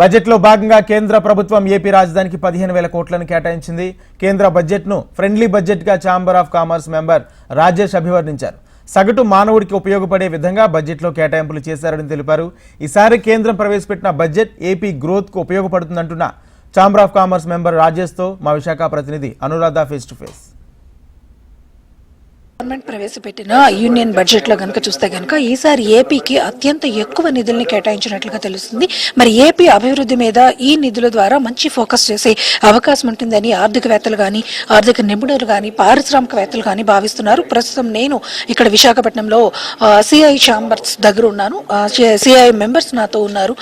బడ్జెట్లో భాగంగా కేంద్ర ప్రభుత్వం ఏపీ రాజధానికి పదిహేను వేల కోట్లను కేటాయించింది. కేంద్ర బడ్జెట్ను friendly బడ్జెట్గా chamber of commerce member Rajesh అభివర్ణించారు. సగటు మానవుడికి ఉపయోగపడే విధంగా బడ్జెట్లో కేటాయింపులు చేశారని తెలిపారు. ఈసారి కేంద్రం ప్రవేశపెట్టిన బడ్జెట్ ఏపీ గ్రోత్కు ఉపయోగపడుతుందంటున్న ఛాంబర్ ఆఫ్ కామర్స్ మెంబర్ రాజేష్తో మా విశాఖ ప్రతినిధి Anuradha face to face government ప్రవేశపెట్టిన యూనియన్ బడ్జెట్లో కనుక చూస్తే కనుక ఈసారి ఏపీకి అత్యంత ఎక్కువ నిధుల్ని కేటాయించినట్లుగా తెలుస్తుంది. మరి ఏపీ అభివృద్ధి మీద ఈ నిధుల ద్వారా మంచి ఫోకస్ చేసే అవకాశం ఉంటుందని ఆర్థికవేత్తలు కానీ ఆర్థిక నిపుణులు కానీ పారిశ్రామికవేత్తలు కానీ భావిస్తున్నారు. ప్రస్తుతం నేను ఇక్కడ విశాఖపట్నంలో సిఐ ఛాంబర్స్ దగ్గర ఉన్నాను. సిఐ మెంబర్స్ నాతో ఉన్నారు.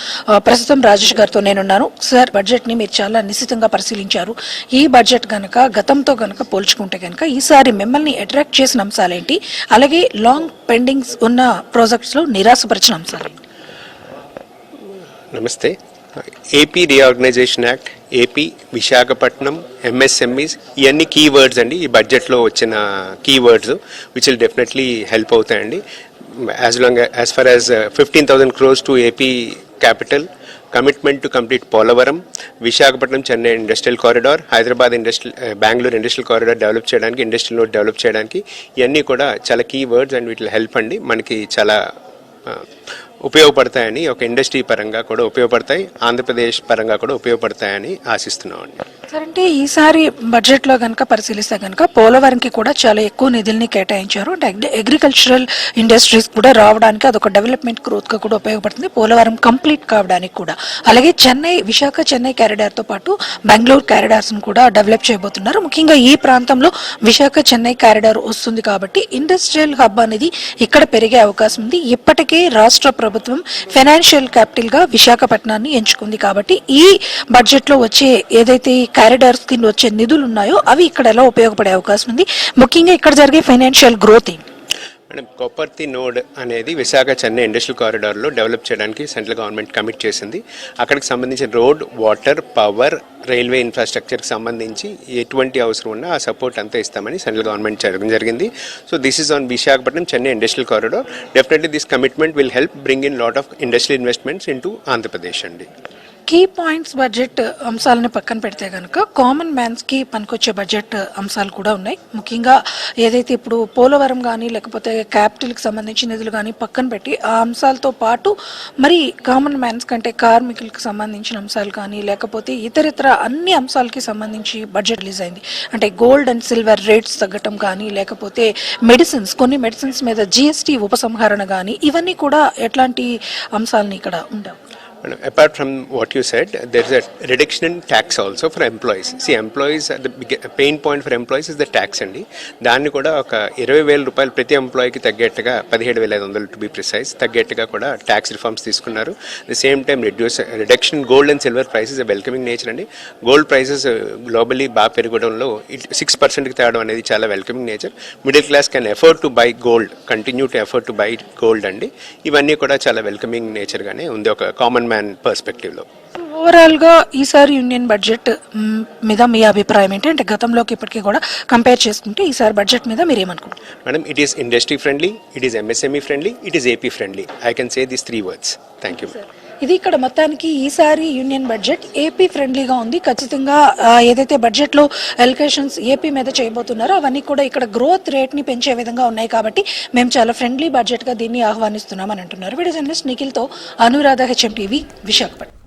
ప్రస్తుతం రాజేష్ గారితో నేనున్నాను. సార్ బడ్జెట్ని మీరు చాలా నిశ్చితంగా పరిశీలించారు. ఈ బడ్జెట్ కనుక గతంతో కనుక పోల్చుకుంటే కనుక ఈసారి మిమ్మల్ని అట్రాక్ట్ చేసిన అంశాలేంటి అలాగే లాంగ్ పెండింగ్స్ ఉన్న ప్రాజెక్ట్స్లో నిరాశపరిచిన అంశాలు నమస్తే. AP reorganisation act AP Visakhapatnam MSMEs ఇవన్నీ కీ వర్డ్స్ అండి. ఈ బడ్జెట్లో వచ్చిన key words which will definitely help అవుతాయండి as long as far as fifteen thousand crores to AP capital commitment to complete Polavaram Visakhapatnam Chennai industrial corridor Hyderabad industrial Bengaluru industrial corridor develop చేయడానికి industrial node develop చేయడానికి ఇవన్నీ కూడా చాలా key words and వీటిలో help అండి. మనకి చాలా ఉపయోగపడతాయని ఒక ఇండస్ట్రీ పరంగా కూడా ఉపయోగపడతాయి. ఆంధ్రప్రదేశ్ పరంగా కూడా ఉపయోగపడతాయని ఆశిస్తున్నామండి. సార్ అంటే ఈసారి బడ్జెట్లో కనుక పరిశీలిస్తే కనుక పోలవరంకి కూడా చాలా ఎక్కువ నిధుల్ని కేటాయించారు. అంటే అగ్రికల్చరల్ ఇండస్ట్రీస్ కూడా రావడానికి అదొక డెవలప్మెంట్ గ్రోత్గా కూడా ఉపయోగపడుతుంది. పోలవరం కంప్లీట్ కావడానికి కూడా. అలాగే చెన్నై విశాఖ చెన్నై కారిడార్తో పాటు బెంగళూరు కారిడార్స్ను కూడా డెవలప్ చేయబోతున్నారు. ముఖ్యంగా ఈ ప్రాంతంలో విశాఖ చెన్నై క్యారిడార్ వస్తుంది కాబట్టి ఇండస్ట్రియల్ హబ్ అనేది ఇక్కడ పెరిగే అవకాశం ఉంది. ఇప్పటికే రాష్ట్ర ప్రభుత్వం ఫైనాన్షియల్ క్యాపిటల్గా విశాఖపట్నాన్ని ఎంచుకుంది కాబట్టి ఈ బడ్జెట్లో వచ్చే ఏదైతే ఈ కారిడార్స్ కింద వచ్చే నిధులు ఉన్నాయో అవి ఇక్కడ ఎలా ఉపయోగపడే అవకాశం ఉంది. ముఖ్యంగా ఇక్కడ జరిగే financial growth madam Kopparthi node అనేది విశాఖ చెన్నై ఇండస్ట్రియల్ కారిడార్లో డెవలప్ చేయడానికి సెంట్రల్ గవర్నమెంట్ కమిట్ చేసింది. అక్కడికి సంబంధించిన రోడ్ వాటర్ పవర్ రైల్వే ఇన్ఫ్రాస్ట్రక్చర్కి సంబంధించి ఎటువంటి అవసరం ఉన్నా ఆ సపోర్ట్ అంతా ఇస్తామని సెంట్రల్ గవర్నమెంట్ జరగడం జరిగింది. So this is on Visakhapatnam Chennai industrial corridor definitely this commitment will help bring in lot of industrial investments in Andhra Pradesh అండి. కీ పాయింట్స్ బడ్జెట్ అంశాలను పక్కన పెడితే కనుక కామన్ మ్యాన్స్కి పనికొచ్చే బడ్జెట్ అంశాలు కూడా ఉన్నాయి. ముఖ్యంగా ఏదైతే ఇప్పుడు పోలవరం కానీ లేకపోతే క్యాపిటల్కి సంబంధించి నిధులు కానీ పక్కన పెట్టి ఆ అంశాలతో పాటు మరి కామన్ మ్యాన్స్ కంటే కార్మికులకు సంబంధించిన అంశాలు కానీ లేకపోతే ఇతరితర అన్ని అంశాలకి సంబంధించి బడ్జెట్ రిలీజ్ అయింది. అంటే గోల్డ్ అండ్ సిల్వర్ రేట్స్ తగ్గటం కానీ లేకపోతే మెడిసిన్స్ కొన్ని మెడిసిన్స్ మీద జిఎస్టీ ఉపసంహరణ కానీ ఇవన్నీ కూడా ఎట్లాంటి అంశాలని ఇక్కడ ఉండవు apart from what you said, there is a reduction in tax also for employees. See, employees, the big, pain point for employees is the tax అండి. దాన్ని కూడా ఒక ఇరవై వేల రూపాయలు ప్రతి ఎంప్లాయీకి తగ్గట్టుగా పదిహేడు వేల ఐదు వందలు టు బి ప్రిసైజ్ తగ్గట్టుగా కూడా ట్యాక్స్ రిఫార్మ్స్ తీసుకున్నారు. The same time reduce reduction gold and silver prices welcoming nature అండి. గోల్డ్ ప్రైసెస్ గ్లోబలీ బాగా పెరగడంలో సిక్స్ పర్సెంట్కి తేవడం అనేది చాలా welcoming nature middle class can afford to buy gold continue to afford to buy gold అండి. ఇవన్నీ కూడా చాలా వెల్కమింగ్ నేచర్గానే ఉంది. ఒక కామన్ మ్యాన్ పర్స్పెక్టివ్లో ఓవరాల్గా ఈసారి యూనియన్ బడ్జెట్ మీద మీ అభిప్రాయం ఏంటి? అంటే గతంలోకి ఇప్పటికీ కూడా కంపేర్ చేసుకుంటే ఈసారి బడ్జెట్ మీద మీరు ఏమనుకుంటారు madam it is industry friendly it is MSME friendly it is AP friendly I can say this three words thank you ఇది ఇక్కడ మొత్తానికి ఈసారి యూనియన్ బడ్జెట్ ఏపీ ఫ్రెండ్లీగా ఉంది. ఖచ్చితంగా ఏదైతే బడ్జెట్లో ఎలకేషన్స్ ఏపీ మీద చేయబోతున్నారో అవన్నీ కూడా ఇక్కడ గ్రోత్ రేట్ని పెంచే విధంగా ఉన్నాయి కాబట్టి మేము చాలా ఫ్రెండ్లీ బడ్జెట్గా దీన్ని ఆహ్వానిస్తున్నామని అంటున్నారు. వీడియో జర్నలిస్ట్ నిఖిల్తో అనురాధ హెచ్ఎం టీవీ విశాఖపట్నం.